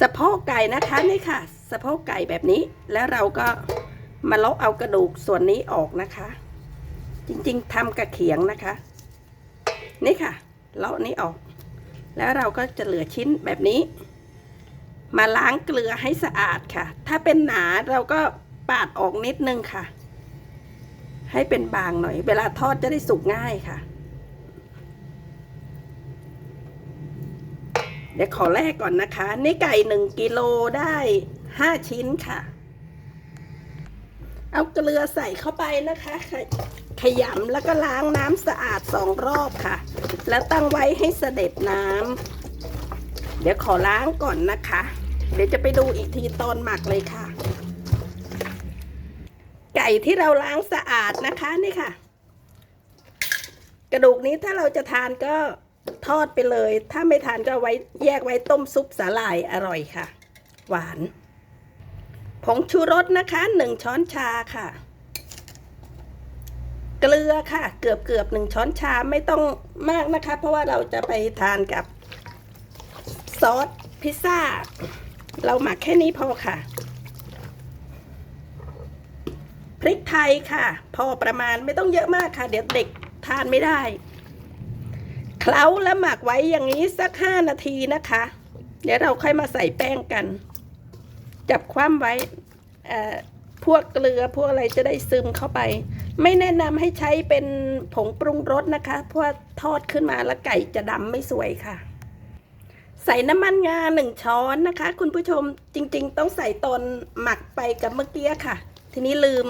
สะโพกไก่นะคะนี่ค่ะ สะโพกไก่แบบนี้ แล้วเราก็มาเลาะเอากระดูกส่วนนี้ออกนะคะ จริงๆทำกระเขียงนะคะ นี่ค่ะ เลาะนี้ออก แล้วเราก็จะเหลือชิ้นแบบนี้ มาล้างเกลือให้สะอาดค่ะ ถ้าเป็นหนาเราก็ปาดออกนิดนึงค่ะ ให้เป็นบางหน่อย เวลาทอดจะได้สุกง่ายค่ะ ดี๋ยวขอแรกก่อนนะคะ นี่ไก่หนึ่งกิโลได้ห้าชิ้นค่ะ เอาเกลือใส่เข้าไปนะคะขยขยำแล้วก็ล้างน้ำสะอาดสองรอบค่ะ แล้วตั้งไว้ให้เสด็จน้ำเดี๋ยวขอล้างก่อนนะคะ เดี๋ยวจะไปดูอีกทีตอนหมักเลยค่ะ ไก่ที่เราล้างสะอาดนะคะนี่ค่ะ กระดูกนี้ถ้าเราจะทานก็ ทอดไปเลย ถ้าไม่ทานก็ไว้แยกไว้ต้มซุปสาหร่ายอร่อยค่ะ หวาน ผงชูรสนะคะหนึ่งช้อนชาค่ะ เกลือค่ะ เกือบเกือบหนึ่งช้อนชาไม่ต้องมากนะคะ เพราะว่าเราจะไปทานกับซอสพิซซ่า เราหมักแค่นี้พอค่ะ พริกไทยค่ะ พอประมาณไม่ต้องเยอะมากค่ะ เดี๋ยวเด็กทานไม่ได้ เคล้าแล้วหมักไว้อย่างนี้สักห้านาทีนะคะ เดี๋ยวเราค่อยมาใส่แป้งกัน จับคว่ำไว้พวกเกลือพวกอะไรจะได้ซึมเข้าไป ไม่แนะนำให้ใช้เป็นผงปรุงรสนะคะ เพราะทอดขึ้นมาแล้วไก่จะดำไม่สวยค่ะ ใส่น้ำมันงาหนึ่งช้อนนะคะ คุณผู้ชมจริง ๆ ต้องใส่ตอนหมักไปกับเมื่อกี้ค่ะ ทีนี้ลืม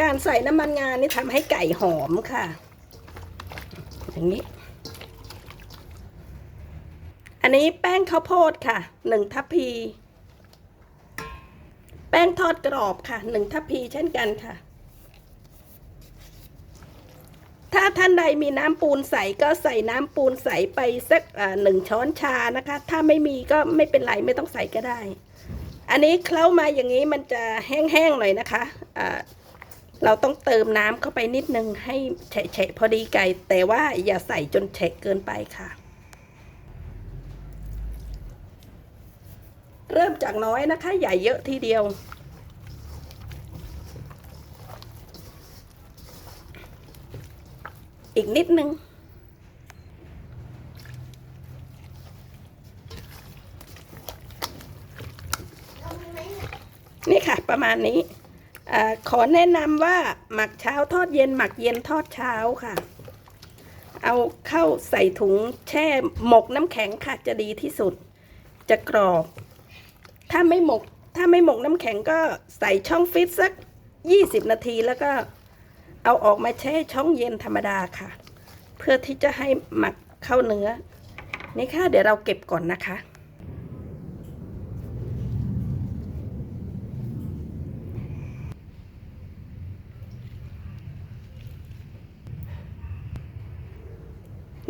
การใส่น้ำมันงานี่ทำให้ไก่หอมค่ะ อย่างนี้ อันนี้แป้งข้าวโพดค่ะหนึ่งทัพพี แป้งทอดกรอบค่ะหนึ่งทัพพีเช่นกันค่ะ ถ้าท่านใดมีน้ำปูนใสก็ใส่น้ำปูนใสไปสักหนึ่งช้อนชานะคะ ถ้าไม่มีก็ไม่เป็นไรไม่ต้องใส่ก็ได้ อันนี้เคล้ามาอย่างนี้มันจะแห้งๆหน่อยนะคะอ่าเราต้องเติมน้ำเข้าไปนิดนึงให้แฉะๆพอดีไก่แต่ว่าอย่าใส่จนแฉะเกินไปค่ะ เริ่มจากน้อยนะคะ ใหญ่เยอะทีเดียว อีกนิดนึง นี่ค่ะ ประมาณนี้อขอแนะนำว่าหมักเช้าทอดเย็น หมักเย็นทอดเช้าค่ะ เอาเข้าใส่ถุงแช่หมกน้ำแข็งค่ะจะดีที่สุด จะกรอบ ถ้าไม่หมก ถ้าไม่หมกน้ำแข็งก็ใส่ช่องฟิตสัก 20 นาทีแล้วก็เอาออกมาแช่ช่องเย็นธรรมดาค่ะ เพื่อที่จะให้หมักเข้าเนื้อ นี่ค่ะ เดี๋ยวเราเก็บก่อนนะคะ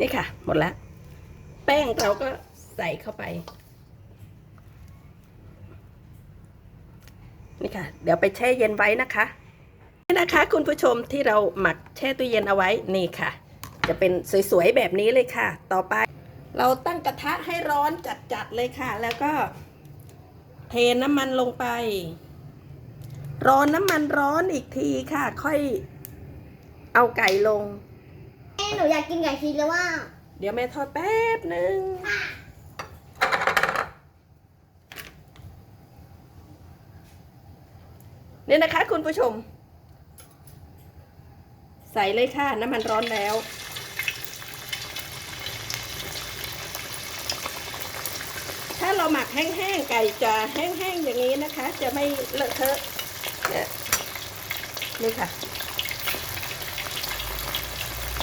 นี่ค่ะ หมดแล้ว แป้งเราก็ใส่เข้าไป นี่ค่ะ เดี๋ยวไปแช่เย็นไว้นะคะนี่นะคะคุณผู้ชมที่เราหมักแช่ตู้เย็นเอาไว้นี่ค่ะ จะเป็นสวยๆแบบนี้เลยค่ะ ต่อไป เราตั้งกระทะให้ร้อนจัดๆเลยค่ะ แล้วก็เทน้ำมันลงไป รอน้ำมันร้อนอีกทีค่ะ ค่อยเอาไก่ลง แม่หนูอยากกินไก่ชีสแล้วว่า เดี๋ยวแม่ทอดแป๊บหนึ่ง เนี่ยนะคะคุณผู้ชม ใส่เลยค่ะน้ำมันร้อนแล้ว ถ้าเราหมักแห้งๆไก่จะแห้งๆอย่างนี้นะคะ จะไม่เลอะเทอะนี่ยนี่ค่ะ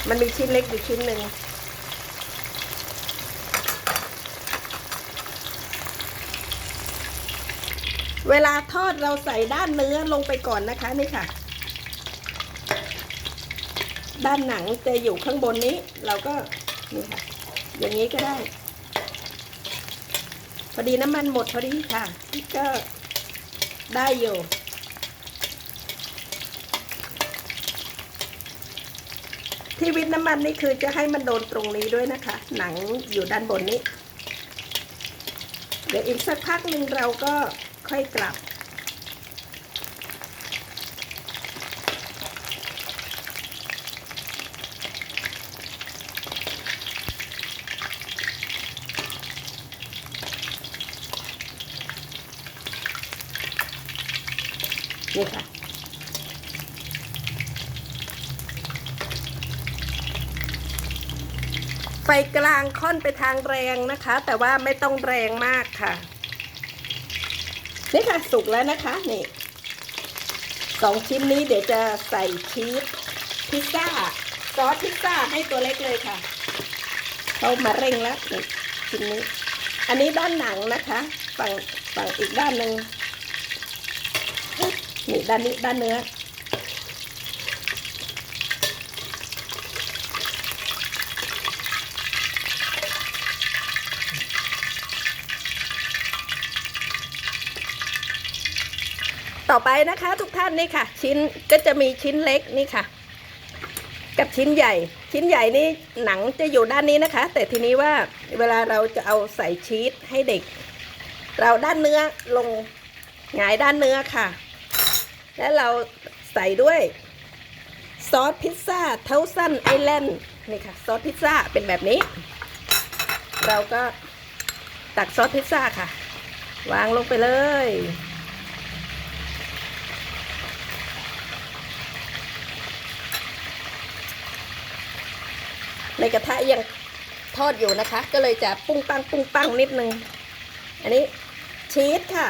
มันมีชิ้นเล็กอยู่ชิ้นหนึ่ง เวลาทอดเราใส่ด้านเนื้อลงไปก่อนนะคะนี่ค่ะ ด้านหนังจะอยู่ข้างบนนี้ เราก็นี่ค่ะ อย่างนี้ก็ได้ พอดีน้ำมันหมดพอดีค่ะก็ได้อยู่ที่วิทน้ำมันนี่คือจะให้มันโดนตรงนี้ด้วยนะคะ หนังอยู่ด้านบนนี้ เดี๋ยวอีกสักพักหนึ่งเราก็ ค่อยกลับ นี่ค่ะไฟกลางค่อนไปทางแรงนะคะ แต่ว่าไม่ต้องแรงมากค่ะ นี่ค่ะสุกแล้วนะคะนี่สองชิ้นนี้เดี๋ยวจะใส่ชีสพิซซ่าซอสพิซซ่าให้ตัวเล็กเลยค่ะเขามาเร่งแล้วนี่ชิ้นนี้ อันนี้ด้านหนังนะคะฝั่งฝั่งอีกด้านหนึ่งนี่ด้านนี้ด้านเนื้อ ต่อไปนะคะ ทุกท่านนี่ค่ะ ชิ้นก็จะมีชิ้นเล็กนี่ค่ะ กับชิ้นใหญ่ ชิ้นใหญ่นี่หนังจะอยู่ด้านนี้นะคะ แต่ทีนี้ว่าเวลาเราจะเอาใส่ชีสให้เด็ก เราด้านเนื้อลงหงายด้านเนื้อค่ะ และเราใส่ด้วยซอสพิซซ่าเทาซันไอแลนด์นี่ค่ะซอสพิซซ่าเป็นแบบนี้ เราก็ตักซอสพิซซ่าค่ะ วางลงไปเลย ในกระทะยังทอดอยู่นะคะ ก็เลยจะปุ้งปังปุ้งปังนิดนึง อันนี้ชีสค่ะ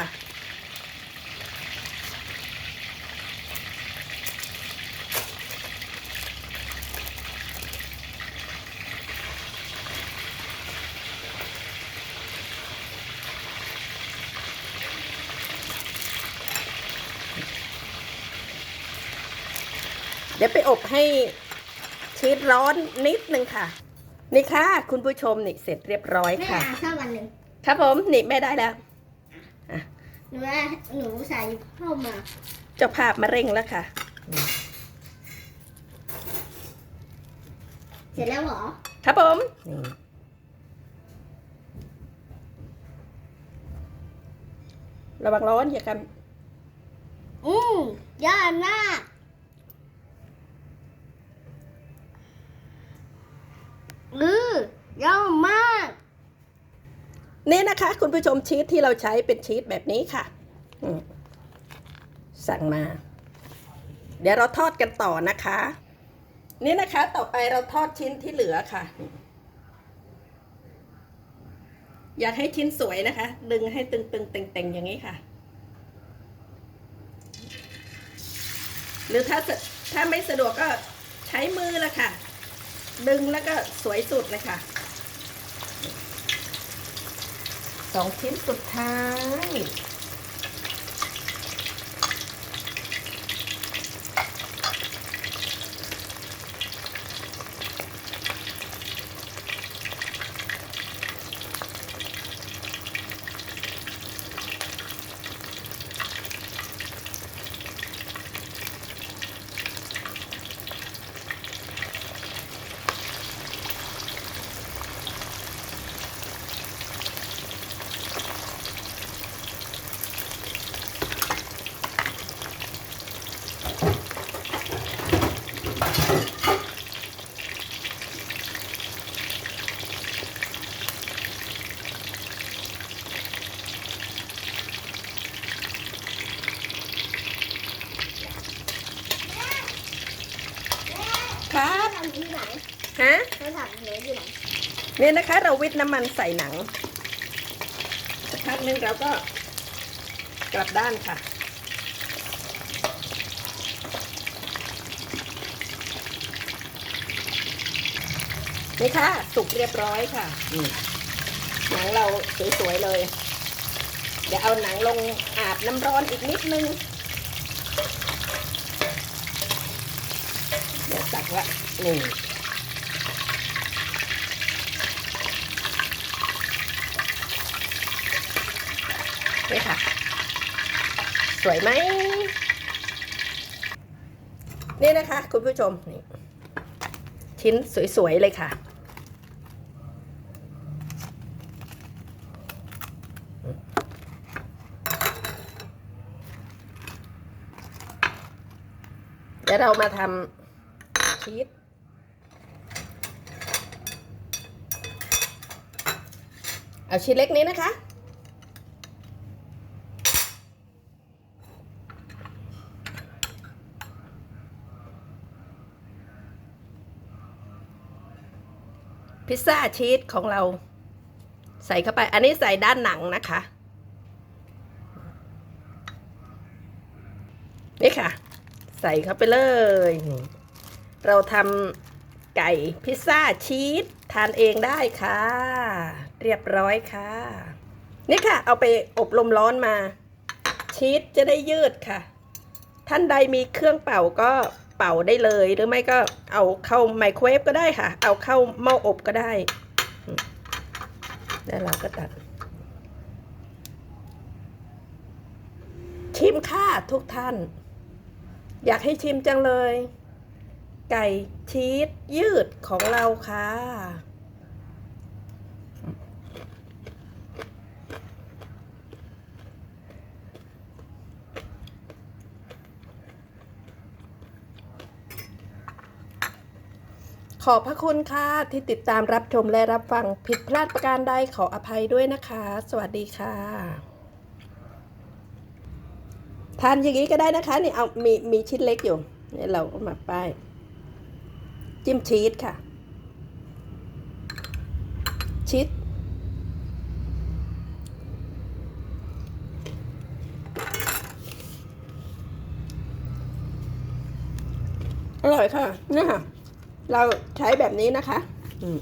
เดี๋ยวไปอบให้ ชีสร้อนนิดนึงค่ะ นี่ค่ะ คุณผู้ชมนี่เสร็จเรียบร้อยไม่ค่ะ อ่านสักวันหนึ่งครับผมนี่แม่ได้แล้ว หนูว่าหนูใส่เข้ามา เจ้าภาพมาเร่งแล้วค่ะ เสร็จแล้วเหรอครับผมนี่ระวังร้อนอย่ากัน อืมยอดมากอือ ยอดมากนี่นะคะ คุณผู้ชมชีสที่เราใช้เป็นชีสแบบนี้ค่ะ สั่งมา เดี๋ยวเราทอดกันต่อนะคะ นี่นะคะต่อไปเราทอดชิ้นที่เหลือค่ะ อยากให้ชิ้นสวยนะคะ ดึงให้ตึงๆเต่งๆอย่างนี้ค่ะ หรือถ้าถ้าไม่สะดวกก็ใช้มือละค่ะ ดึงแล้วก็สวยสุดเลยค่ะ สองชิ้นสุดท้าย ครับทำที่ไหนฮะเขาทำหนูอยู่ไหนเนี่ยนะคะ เราวิทน้ำมันใส่หนังสักพักหนึงเราก็กลับด้านค่ะ นี่ค่ะ สุกเรียบร้อยค่ะอืมหนังเราสวยๆเลย เดี๋ยวเอาหนังลงอาบน้ำร้อนอีกนิดนึง เดี๋ยวตักละ นึ่งนี่ค่ะ สวยไหมนี่นะคะ คุณผู้ชมนี่ชิ้นสวย ๆ เลยค่ะ เดี๋ยวเรามาทำชีส เอาชิ้นเล็กนี้นะคะพิซซ่าชีสของเรา ใส่เข้าไป อันนี้ใส่ด้านหนังนะคะ นี่ค่ะ ใส่เข้าไปเลย เราทำไก่พิซซ่าชีสทานเองได้ค่ะ เรียบร้อยค่ะ นี่ค่ะ เอาไปอบลมร้อนมา ชีสจะได้ยืดค่ะ ท่านใดมีเครื่องเป่าก็เป่าได้เลย หรือไม่ก็เอาเข้าไมโครเวฟก็ได้ค่ะ เอาเข้าหม้ออบก็ได้ แล้วเราก็ตัด ชิมค่ะทุกท่าน อยากให้ชิมจังเลย ไก่ชีสยืดของเราค่ะ ขอบพระคุณค่ะ ที่ติดตามรับชมและรับฟังผิดพลาดประการใดขออภัยด้วยนะคะ สวัสดีค่ะทานอย่างนี้ก็ได้นะคะ นี่เอามีมีชิ้นเล็กอยู่นี่เราก็มาป้าย จิ้มชีสค่ะ ชีสอร่อยค่ะเนี่ยค่ะ เราใช้แบบนี้นะคะ อืม